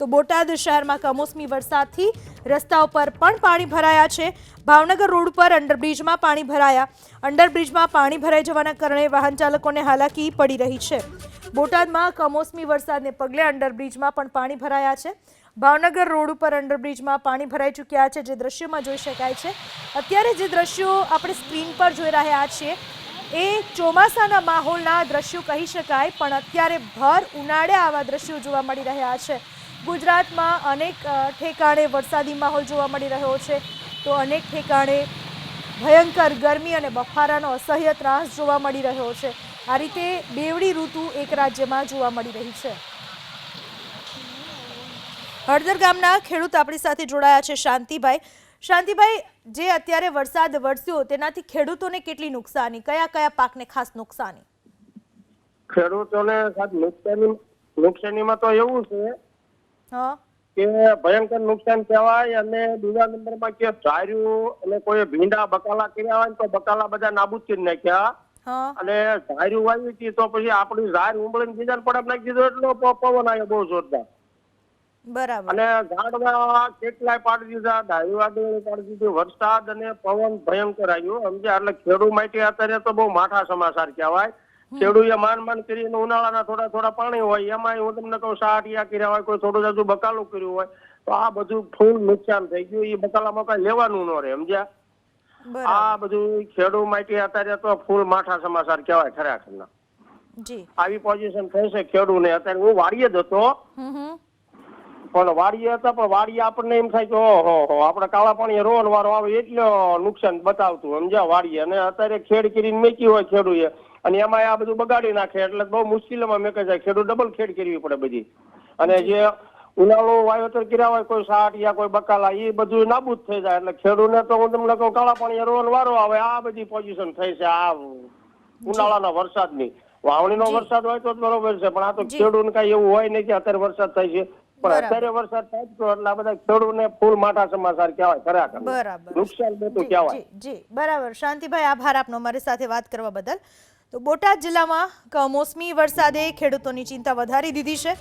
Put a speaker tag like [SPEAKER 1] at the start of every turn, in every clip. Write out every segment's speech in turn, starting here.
[SPEAKER 1] તો બોટાદ શહેરમાં કમોસમી વરસાદથી રસ્તાઓ પર પણ પાણી ભરાયા છે. ભાવનગર રોડ પર અંડરબ્રિજમાં પાણી ભરાયા. અંડરબ્રિજમાં પાણી ભરાઈ જવાના કારણે વાહન ચાલકોને હાલાકી પડી રહી છે. બોટાદમાં કમોસમી વરસાદને પગલે અંડરબ્રિજમાં પણ પાણી ભરાયા છે. ભાવનગર રોડ ઉપર અંડરબ્રિજમાં પાણી ભરાઈ ચૂક્યા છે, જે દ્રશ્યોમાં જોઈ શકાય છે. અત્યારે જે દ્રશ્યો આપણે સ્ક્રીન પર જોઈ રહ્યા છીએ, એ ચોમાસાના માહોલના દ્રશ્યો કહી શકાય, પણ અત્યારે ભર ઉનાળે આવા દ્રશ્યો જોવા મળી રહ્યા છે. ગુજરાતમાં અનેક ઠેકાણે વરસાદી માહોલ જોવા મળી રહ્યો છે. તો અનેક ઠેકાણે ભયંકર ગરમી અને બફારાનો અસહ્ય ત્રાસ જોવા મળી રહ્યો છે. આ રીતે બેવડી ઋતુ એક રાજ્યમાં જોવા મળી રહી છે. હળદર ગામના ખેડૂત આપણી સાથે જોડાયા છે શાંતિભાઈ. શાંતિભાઈ, જે અત્યારે વરસાદ વરસ્યો તેનાથી ખેડૂતોને કેટલી નુકસાની? કયા કયા પાકને ખાસ નુકસાની?
[SPEAKER 2] ખેડૂતોને નુકસાની, નુકસાનીમાં તો એવું છે કે ભયંકર નુકસાન કહેવાય અને બીજા નંબરમાં કે ધાર્યું અને કોઈ ભીંડા બકાલા કર્યા હોય તો બકાલા બધા નાબૂદ કરી નાખ્યા. અને ધાર્યું વાવી હતી તો પછી આપણી ઝાર ઉંબળીને બીજા પડપ નાખી દીધો એટલો પવન આવ્યો બહુ જોરદાર.
[SPEAKER 1] બરાબર.
[SPEAKER 2] અને ઝાડવા કેટલાય પાડી દીધા ધાર્યું વાદળી પાડી દીધું વરસાદ અને પવન ભયંકર આવ્યું સમજ્યા? એટલે ખેડૂત માટે અત્યારે તો બહુ માઠા સમાચાર કહેવાય. ખેડૂએ માન માન કરીને ઉનાળાના થોડા થોડા પાણી હોય એમાં હું તમને કહું સાટિયા કર્યા હોય કોઈ થોડું જાજુ બકાલું કર્યું હોય તો આ બધું ફૂલ નુકસાન થઈ ગયું. એ બકાલામાં કઈ લેવાનું ન રહે સમજ્યા? આ બધું ખેડૂ માટે અત્યારે તો ફૂલ માઠા સમાચાર કહેવાય ખરેખરના. આવી પોઝિશન થઈ છે ખેડૂને અત્યારે હું વાડીએ જ હતો. પણ વાડીએ હતા પણ વાડીએ આપણને એમ થાય કે ઓહો હો આપણે કાળા પાણી રોન વારો આવે એટલે નુકસાન બતાવતું સમજ્યા? વાડીએ. અને અત્યારે ખેડ કરીને મેકી હોય ખેડૂએ. અને એમાં આ બધું બગાડી નાખે એટલે બહુ મુશ્કેલીમાં મેકે જાય ખેડૂત ડબલ ખેડ કરવી પડે બધી. અને જે ઉનાળો વાવેતર કર્યા હોય કોઈ સાટ યા કોઈ બકાલા એ બધું નાબૂદ થઈ જાય. એટલે ખેડૂતને તો હું તમને કહું કાળા પાણી રોન વારો આવે આ બધી પોઝિશન થઈ છે આ ઉનાળાના વરસાદની. વાવણીનો વરસાદ હોય તો જ બરોબર છે પણ આ તો
[SPEAKER 1] જી.
[SPEAKER 2] ખેડૂત કઈ એવું હોય નહીં કે અત્યારે વરસાદ થાય છે. પણ અત્યારે વરસાદ થાય તો એટલે આ બધા ખેડૂતને ફૂલ માઠા સમાચાર કહેવાય ખરા
[SPEAKER 1] બરાબર.
[SPEAKER 2] નુકસાન
[SPEAKER 1] બધું
[SPEAKER 2] કહેવાય.
[SPEAKER 1] જી બરાબર. શાંતિભાઈ આભાર આપનો. અમારી સાથે વાત કરવા બદલ. તો બોટાદ જિલ્લામાં કમોસમી વરસાદે ખેડૂતોની ચિંતા વધારી દીધી છે.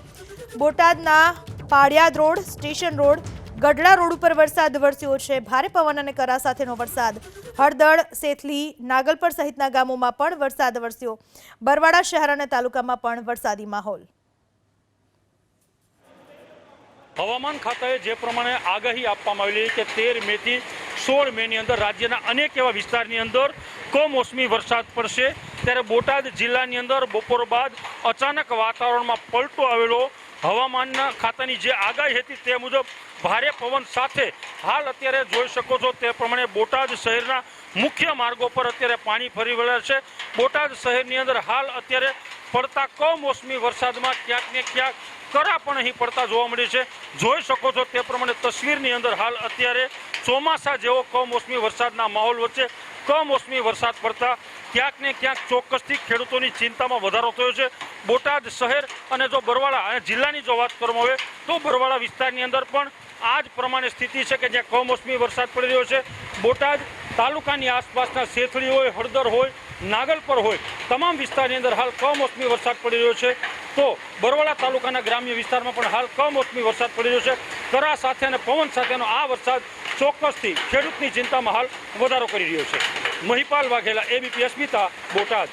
[SPEAKER 1] બોટાદના Paliyad road, station road, Gadhada road ઉપર વરસાદ વરસ્યો છે. ભારે પવન અને કરા સાથેનો વરસાદ. હળદળ, સેથલી, નાગલપર સહિતના ગામોમાં પણ વરસાદ વરસ્યો. બરવાડા શહેર અને તાલુકામાં પણ વરસાદી માહોલ.
[SPEAKER 3] હવામાન ખાતાએ જે પ્રમાણે આગાહી આપવામાં આવેલી કે તેર મેથી સોળ મેની અંદર રાજ્યના અનેક એવા વિસ્તારની અંદર કમોસમી વરસાદ પડશે. ત્યારે બોટાદ જિલ્લાની અંદર બપોર બાદ અચાનક વાતાવરણમાં પલટો આવેલો. હવામાનના ખાતાની જે આગાહી હતી તે મુજબ ભારે પવન સાથે હાલ અત્યારે જોઈ શકો છો તે પ્રમાણે બોટાદ શહેરના મુખ્ય માર્ગો પર અત્યારે પાણી ફરી વળ્યા છે. બોટાદ શહેરની અંદર હાલ અત્યારે પડતા કમોસમી વરસાદમાં ક્યાંક ને ક્યાંક કરા પણ અહીં પડતા જોવા મળે છે. જોઈ શકો છો તે પ્રમાણે તસવીરની અંદર હાલ અત્યારે ચોમાસા જેવો કમોસમી વરસાદના માહોલ વચ્ચે કમોસમી વરસાદ પડતા ક્યાંક ને ક્યાંક ચોક્કસથી ખેડૂતોની ચિંતામાં વધારો થયો છે. બોટાદ શહેર અને જો બરવાળા અને જિલ્લાની જો વાત કરવામાં આવે તો બરવાળા વિસ્તારની અંદર પણ આ જ પ્રમાણે સ્થિતિ છે કે જ્યાં કમોસમી વરસાદ પડી રહ્યો છે. બોટાદ તાલુકાની આસપાસના શેથળી હોય, હળદર હોય, નાગલપર હોય, તમામ વિસ્તારની અંદર હાલ કમોસમી વરસાદ પડી રહ્યો છે. તો બરવાળા તાલુકાના ગ્રામ્ય વિસ્તારમાં પણ હાલ કમોસમી વરસાદ પડી રહ્યો છે. કરા સાથે અને પવન સાથેનો આ વરસાદ ચોક્કસથી ખેડૂતની ચિંતામાં હાલ વધારો કરી રહ્યો છે. મહિપાલ વાઘેલા એબીપી અસ્મિતા બોટાદ.